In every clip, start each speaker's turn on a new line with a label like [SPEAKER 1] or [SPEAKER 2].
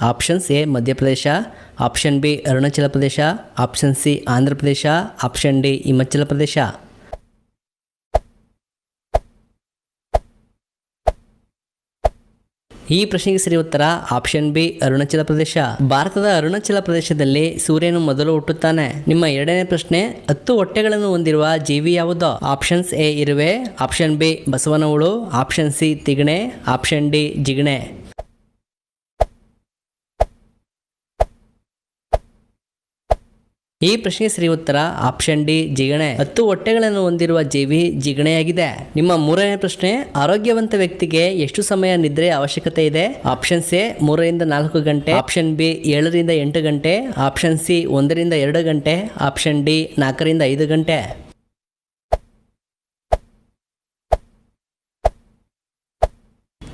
[SPEAKER 1] Options A Madhya Pradesh option B Arunachal Pradesh option C Andhra Pradesh option D Himachal Pradesh ಈ ಪ್ರಶ್ನೆಗೆ ಸರಿ ಉತ್ತರ ಆಪ್ಷನ್ ಬಿ ಅರುಣಾಚಲ ಪ್ರದೇಶ ಭಾರತದ ಅರುಣಾಚಲ ಪ್ರದೇಶದಲ್ಲಿ ಸೂರ್ಯನು ಮೊದಲು ಹುಟ್ಟುತ್ತಾನೆ. ನಿಮ್ಮ ಎರಡನೇ ಪ್ರಶ್ನೆ, ಹತ್ತು ಹೊಟ್ಟೆಗಳನ್ನು ಹೊಂದಿರುವ ಜೀವಿ ಯಾವುದು? ಆಪ್ಷನ್ಸ್ ಎ ಇರುವೆ. ಆಪ್ಷನ್ ಬಿ ಬಸವನ ಹುಳು ಆಪ್ಷನ್ ಸಿ ತಿಗಣೆ. ಆಪ್ಷನ್ ಡಿ ಜಿಗಣೆ. ಈ ಪ್ರಶ್ನೆ ಸರಿ ಉತ್ತರ ಆಪ್ಷನ್ ಡಿ, ಜಿಗಣೆ. ಹತ್ತು ಹೊಟ್ಟೆಗಳನ್ನು ಹೊಂದಿರುವ ಜೀವಿ ಜಿಗಣೆಯಾಗಿದೆ. ನಿಮ್ಮ ಮೂರನೇ ಪ್ರಶ್ನೆ, ಆರೋಗ್ಯವಂತ ವ್ಯಕ್ತಿಗೆ ಎಷ್ಟು ಸಮಯ ನಿದ್ರೆ ಅವಶ್ಯಕತೆ ಇದೆ? ಆಪ್ಷನ್ ಎ ಮೂರರಿಂದ ನಾಲ್ಕು ಗಂಟೆ. ಆಪ್ಷನ್ ಬಿ, ಏಳರಿಂದ ಎಂಟು ಗಂಟೆ. ಆಪ್ಷನ್ ಸಿ, ಒಂದರಿಂದ ಎರಡು ಗಂಟೆ. ಆಪ್ಷನ್ ಡಿ, ನಾಲ್ಕರಿಂದ ಐದು ಗಂಟೆ.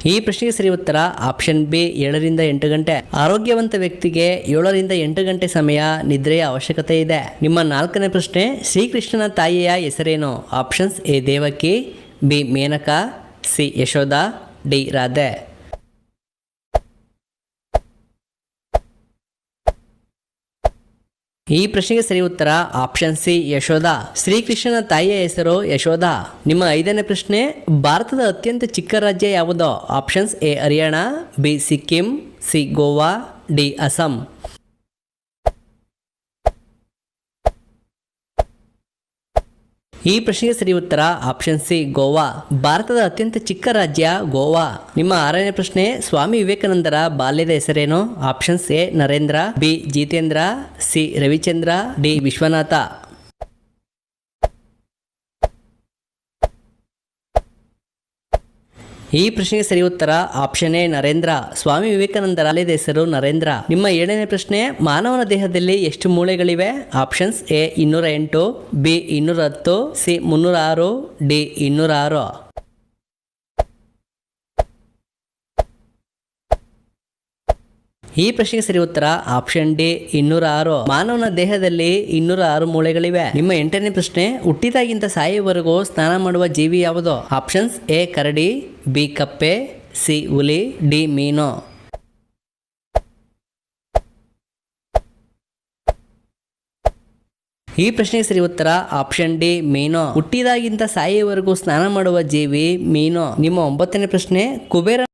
[SPEAKER 1] ಈ ಪ್ರಶ್ನೆಗೆ ಸರಿ ಉತ್ತರ ಆಪ್ಷನ್ ಬಿ, ಏಳರಿಂದ ಎಂಟು ಗಂಟೆ. ಆರೋಗ್ಯವಂತ ವ್ಯಕ್ತಿಗೆ ಏಳರಿಂದ ಎಂಟು ಗಂಟೆ ಸಮಯ ನಿದ್ರೆಯ ಅವಶ್ಯಕತೆ ಇದೆ. ನಿಮ್ಮ ನಾಲ್ಕನೇ ಪ್ರಶ್ನೆ, ಶ್ರೀಕೃಷ್ಣನ ತಾಯಿಯ ಹೆಸರೇನು? Options A, Devaki, B, Menaka, C, Yashoda, D, Radhe. ಈ ಪ್ರಶ್ನೆಗೆ ಸರಿ ಉತ್ತರ ಆಪ್ಷನ್ ಸಿ, ಯಶೋಧ. ಶ್ರೀಕೃಷ್ಣನ ತಾಯಿಯ ಹೆಸರು ಯಶೋಧ. ನಿಮ್ಮ ಐದನೇ ಪ್ರಶ್ನೆ, ಭಾರತದ ಅತ್ಯಂತ ಚಿಕ್ಕ ರಾಜ್ಯ ಯಾವುದು? Options A, Haryana, B, Sikkim, C, Goa, D, Assam. ಈ ಪ್ರಶ್ನೆಗೆ ಸರಿ ಉತ್ತರ ಆಪ್ಷನ್ ಸಿ, ಗೋವಾ. ಭಾರತದ ಅತ್ಯಂತ ಚಿಕ್ಕ ರಾಜ್ಯ ಗೋವಾ. ನಿಮ್ಮ ಆರನೇ ಪ್ರಶ್ನೆ, ಸ್ವಾಮಿ ವಿವೇಕಾನಂದರ ಬಾಲ್ಯದ ಹೆಸರೇನು? Options A, Narendra, B, Jitendra, C, Ravichandra, D, Vishwanath. ಈ ಪ್ರಶ್ನೆಗೆ ಸರಿ ಉತ್ತರ ಆಪ್ಷನ್ ಎ ನರೇಂದ್ರ. ಸ್ವಾಮಿ ವಿವೇಕಾನಂದ ಅಲೆದ ಹೆಸರು ನರೇಂದ್ರ. ನಿಮ್ಮ ಏಳನೇ ಪ್ರಶ್ನೆ, ಮಾನವನ ದೇಹದಲ್ಲಿ ಎಷ್ಟು ಮೂಳೆಗಳಿವೆ? ಆಪ್ಷನ್ಸ್ ಎ ಇನ್ನೂರ ಎಂಟು, ಬಿ ಇನ್ನೂರ ಹತ್ತು, ಸಿ ಮುನ್ನೂರ ಆರು, ಡಿ ಇನ್ನೂರ ಆರು. ಈ ಪ್ರಶ್ನೆಗೆ ಸರಿ ಉತ್ತರ ಆಪ್ಷನ್ ಡಿ ಇನ್ನೂರ ಆರು ಮಾನವನ ದೇಹದಲ್ಲಿ ಇನ್ನೂರ ಆರು ಮೂಳೆಗಳಿವೆ. ನಿಮ್ಮ ಎಂಟನೇ ಪ್ರಶ್ನೆ ಹುಟ್ಟಿದಾಗಿಂತ ಸಾಯುವವರೆಗೂ ಸ್ನಾನ ಮಾಡುವ ಜೀವಿ ಯಾವುದು? ಆಪ್ಷನ್ಸ್ ಎ ಕರಡಿ ಬಿ ಕಪ್ಪೆ ಸಿ ಹುಲಿ ಡಿ ಮೀನು. ಈ ಪ್ರಶ್ನೆಗೆ ಸರಿ ಉತ್ತರ ಆಪ್ಷನ್ ಡಿ ಮೀನು. ಹುಟ್ಟಿದಾಗಿಂತ ಸಾಯಿವರೆಗೂ ಸ್ನಾನ ಮಾಡುವ ಜೀವಿ ಮೀನು. ನಿಮ್ಮ ಒಂಬತ್ತನೇ ಪ್ರಶ್ನೆ, ಕುಬೇರ